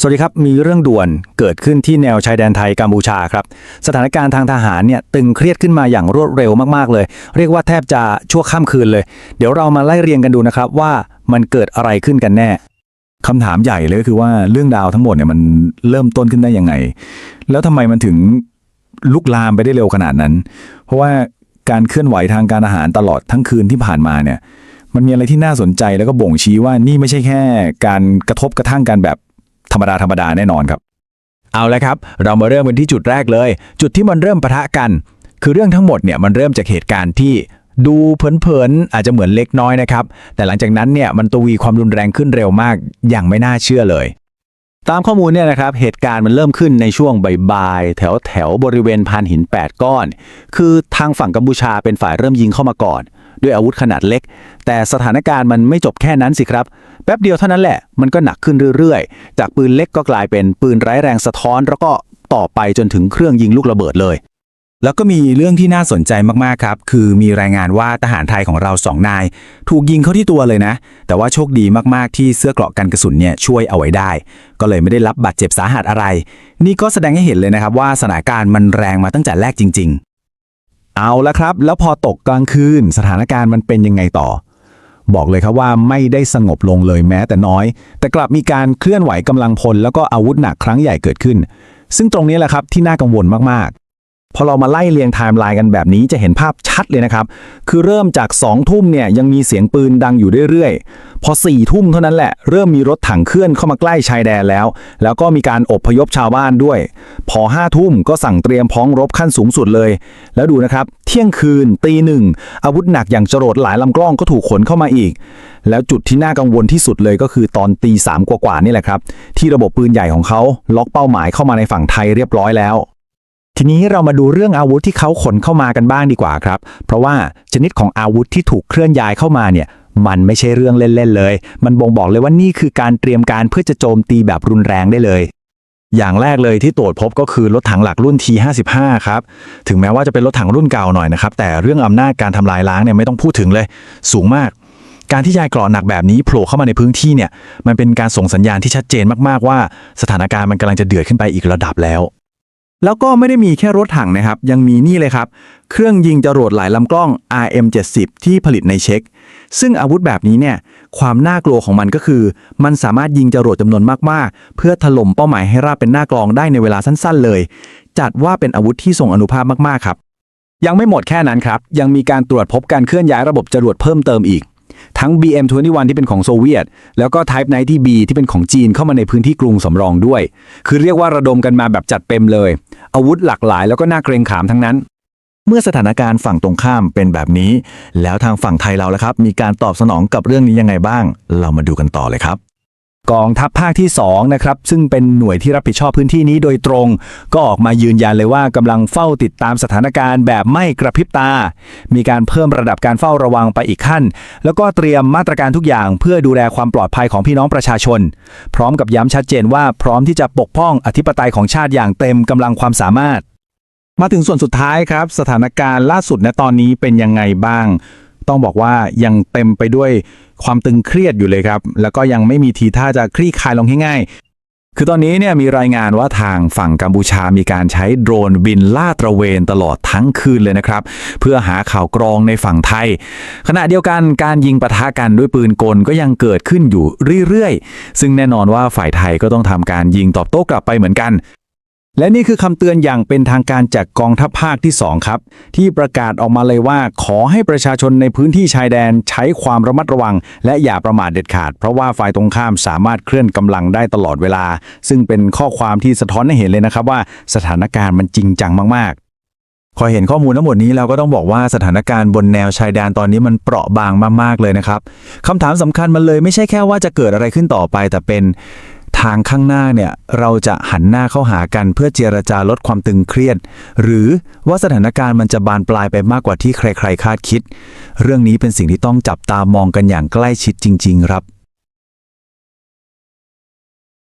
สวัสดีครับ มีเรื่องด่วนเกิดขึ้นที่แนวชายแดนไทยกัมพูชาครับ สถานการณ์ทางทหารเนี่ยตึงเครียดขึ้นมาอย่างรวดเร็วมากๆเลย เรียกว่าแทบจะชั่วข้ามคืนเลย เดี๋ยวเรามาไล่เรียงกันดูนะครับว่ามันเกิดอะไรขึ้นกันแน่คำถามใหญ่เลยก็คือว่าเรื่องดาวทั้งหมดเนี่ยมันเริ่มต้นขึ้นได้ยังไง แล้วทำไมมันถึงลุกลามไปได้เร็วขนาดนั้น เพราะว่าการเคลื่อนไหวทางการอาหารตลอดทั้งคืนที่ผ่านมาเนี่ยมันมีอะไรที่น่าสนใจแล้วก็บ่งชี้ว่านี่ไม่ใช่แค่ การกระทบกระทั่งกันแบบ รรมดาธรรมดาแน่นอนครับ เอาละครับ เรามาเริ่มกันที่จุดแรกเลย จุดที่มันเริ่มปะทะกัน คือเรื่องทั้งหมดเนี่ยมันเริ่มจากเหตุการณ์ที่ดูเผินๆอาจจะเหมือนเล็กน้อยนะครับ แต่หลังจากนั้นเนี่ยมันตวีความรุนแรงขึ้นเร็วมาก อย่างไม่น่าเชื่อเลย ตามข้อมูลเนี่ยนะครับ เหตุการณ์มันเริ่มขึ้นในช่วงบ่ายๆแถวแถวบริเวณพานหิน 8 ก้อน คือทางฝั่งกัมพูชาเป็นฝ่ายเริ่มยิงเข้ามาก่อน ด้วยอาวุธขนาดเล็ก แต่สถานการณ์มันไม่จบแค่นั้นสิครับ แป๊บเดียวเท่านั้นแหละ มันก็หนักขึ้นเรื่อยๆ จากปืนเล็กก็กลายเป็นปืนไร้แรงสะท้อน แล้วก็ต่อไปจนถึงเครื่องยิงลูกระเบิดเลย แล้วก็มีเรื่องที่น่าสนใจมากๆครับ คือมีรายงานว่าทหารไทยของเราสองนาย ถูกยิงเข้าที่ตัวเลยนะ แต่ว่าโชคดีมากๆที่เสื้อเกราะกันกระสุนเนี่ยช่วยเอาไว้ได้ ก็เลยไม่ได้รับบาดเจ็บสาหัสอะไร นี่ก็แสดงให้เห็นเลยนะครับว่าสถานการณ์มันแรงมาตั้งแต่แรกจริง ๆ เอาละครับ แล้วพอตกกลางคืน สถานการณ์มันเป็นยังไงต่อ บอกเลยครับว่าไม่ได้สงบลงเลยแม้แต่น้อย แต่กลับมีการเคลื่อนไหวกำลังพลแล้วก็อาวุธหนักครั้งใหญ่เกิดขึ้น ซึ่งตรงนี้แหละครับที่น่ากังวลมากๆ พอเรามาไล่เรียงไทม์ไลน์กันแบบนี้จะเห็นภาพชัดเลยนะครับ คือเริ่มจาก2องทุ่มเนี่ยยังมีเสียงปืนดังอยู่เรื่อยๆ พอ4ี่ทุ่มเท่านั้นแหละ เริ่มมีรถถังเคลื่อนเข้ามาใกล้ชายแดนแล้ว แล้วก็มีการอบพยพชาวบ้านด้วย พอ5้าทุ่มก็สั่งเตรียมพ้อมรบขั้นสูงสุดเลย แล้วดูนะครับ เที่ยงคืนตีหนึ่งอาวุธหนักอย่างจรวดหลายลำกล้องก็ถูกขนเข้ามาอีก แล้วจุดที่น่ากังวลที่สุดเลยก็คือตอนตีสามกว่าๆนี่แหละครับที่ระบบปืนใหญ่ของเขาล็อกเป้าหมายเข้ามาในฝั่งไทยเรียบร้อยแล้ว ทีนี้เรามาดูเรื่องอาวุธที่เขาขนเข้ามากันบ้างดีกว่าครับ เพราะว่าชนิดของอาวุธที่ถูกเคลื่อนย้ายเข้ามาเนี่ยมันไม่ใช่เรื่องเล่นๆเลย มันบ่งบอกเลยว่านี่คือการเตรียมการเพื่อจะโจมตีแบบรุนแรงได้เลย อย่างแรกเลยที่ตรวจพบก็คือรถถังหลักรุ่น T55 ครับ ถึงแม้ว่าจะเป็นรถถังรุ่นเก่าหน่อยนะครับ แต่เรื่องอำนาจการทำลายล้างเนี่ยไม่ต้องพูดถึงเลย สูงมาก การที่ยายกราะหนักแบบนี้โผล่เข้ามาในพื้นที่เนี่ย มันเป็นการส่งสัญญาณที่ชัดเจนมากๆว่า สถานการณ์มันกำลังจะเดือดขึ้นไปอีกระดับแล้ว แล้วก็ไม่ได้มีแค่รถถังนะครับ ยังมีนี่เลยครับ เครื่องยิงจรวดหลายลำกล้อง RM70 ที่ผลิตในเช็กซึ่งอาวุธแบบนี้เนี่ย ความน่ากลัวของมันก็คือ มันสามารถยิงจรวดจำนวนมากๆ เพื่อถล่มเป้าหมายให้ราบเป็นหน้ากลองได้ในเวลาสั้นๆ เลย จัดว่าเป็นอาวุธที่ทรงอนุภาพมากๆครับ ยังไม่หมดแค่นั้นครับ ยังมีการตรวจพบการเคลื่อนย้ายระบบจรวดเพิ่มเติมอีก ทั้ง BM21 ที่เป็นของโซเวียต แล้วก็ Type 90B ที่เป็นของจีนเข้ามาในพื้นที่กรุงสำรองด้วย คือเรียกว่าระดมกันมาแบบจัดเต็มเลย อาวุธหลากหลายแล้วก็น่าเกรงขามทั้งนั้น เมื่อสถานการณ์ฝั่งตรงข้ามเป็นแบบนี้ แล้วทางฝั่งไทยเราละครับ มีการตอบสนองกับเรื่องนี้ยังไงบ้าง เรามาดูกันต่อเลยครับ กองทัพภาคที่2นะครับซึ่งเป็นหน่วยที่รับผิดชอบพื้นที่นี้โดยตรง ก็ออกมายืนยันเลยว่ากำลังเฝ้าติดตามสถานการณ์แบบไม่กระพริบตา มีการเพิ่มระดับการเฝ้าระวังไปอีกขั้น แล้วก็เตรียมมาตรการทุกอย่างเพื่อดูแลความปลอดภัยของพี่น้องประชาชน พร้อมกับย้ำชัดเจนว่าพร้อมที่จะปกป้องอธิปไตยของชาติอย่างเต็มกำลังความสามารถ มาถึงส่วนสุดท้ายครับ สถานการณ์ล่าสุดณตอนนี้เป็นยังไงบ้าง ต้องบอกว่ายังเต็มไปด้วย ความตึงเครียดอยู่เลยครับ แล้วก็ยังไม่มีทีท่าจะคลี่คลายลงง่ายๆคือตอนนี้เนี่ยมีรายงานว่าทางฝั่งกัมพูชามีการใช้โดรนบินลาดตระเวนตลอดทั้งคืนเลยนะครับ เพื่อหาข่าวกรองในฝั่งไทย ขณะเดียวกันการยิงปะทะกันด้วยปืนกลก็ยังเกิดขึ้นอยู่เรื่อยๆ ซึ่งแน่นอนว่าฝ่ายไทยก็ต้องทำการยิงตอบโต้กลับไปเหมือนกัน และนี่คือคำเตือนอย่างเป็นทางการจากกองทัพภาคที่ 2 ครับ ที่ประกาศออกมาเลยว่า ขอให้ประชาชนในพื้นที่ชายแดนใช้ความระมัดระวัง และอย่าประมาทเด็ดขาด เพราะว่าฝ่ายตรงข้ามสามารถเคลื่อนกำลังได้ตลอดเวลา ซึ่งเป็นข้อความที่สะท้อนให้เห็นเลยนะครับว่าสถานการณ์มันจริงจังมากๆพอเห็นข้อมูลทั้งหมดนี้เราก็ต้องบอกว่าสถานการณ์บนแนวชายแดนตอนนี้มันเปราะบางมากๆเลยนะครับคำถามสำคัญมันเลยไม่ใช่แค่ว่าจะเกิดอะไรขึ้นต่อไป แต่เป็น ทางข้างหน้าเนี่ยเราจะหันหน้าเข้าหากันเพื่อเจรจาลดความตึงเครียด หรือว่าสถานการณ์มันจะบานปลายไปมากกว่าที่ใครๆคาดคิด เรื่องนี้เป็นสิ่งที่ต้องจับตามองกันอย่างใกล้ชิดจริง ๆ ครับ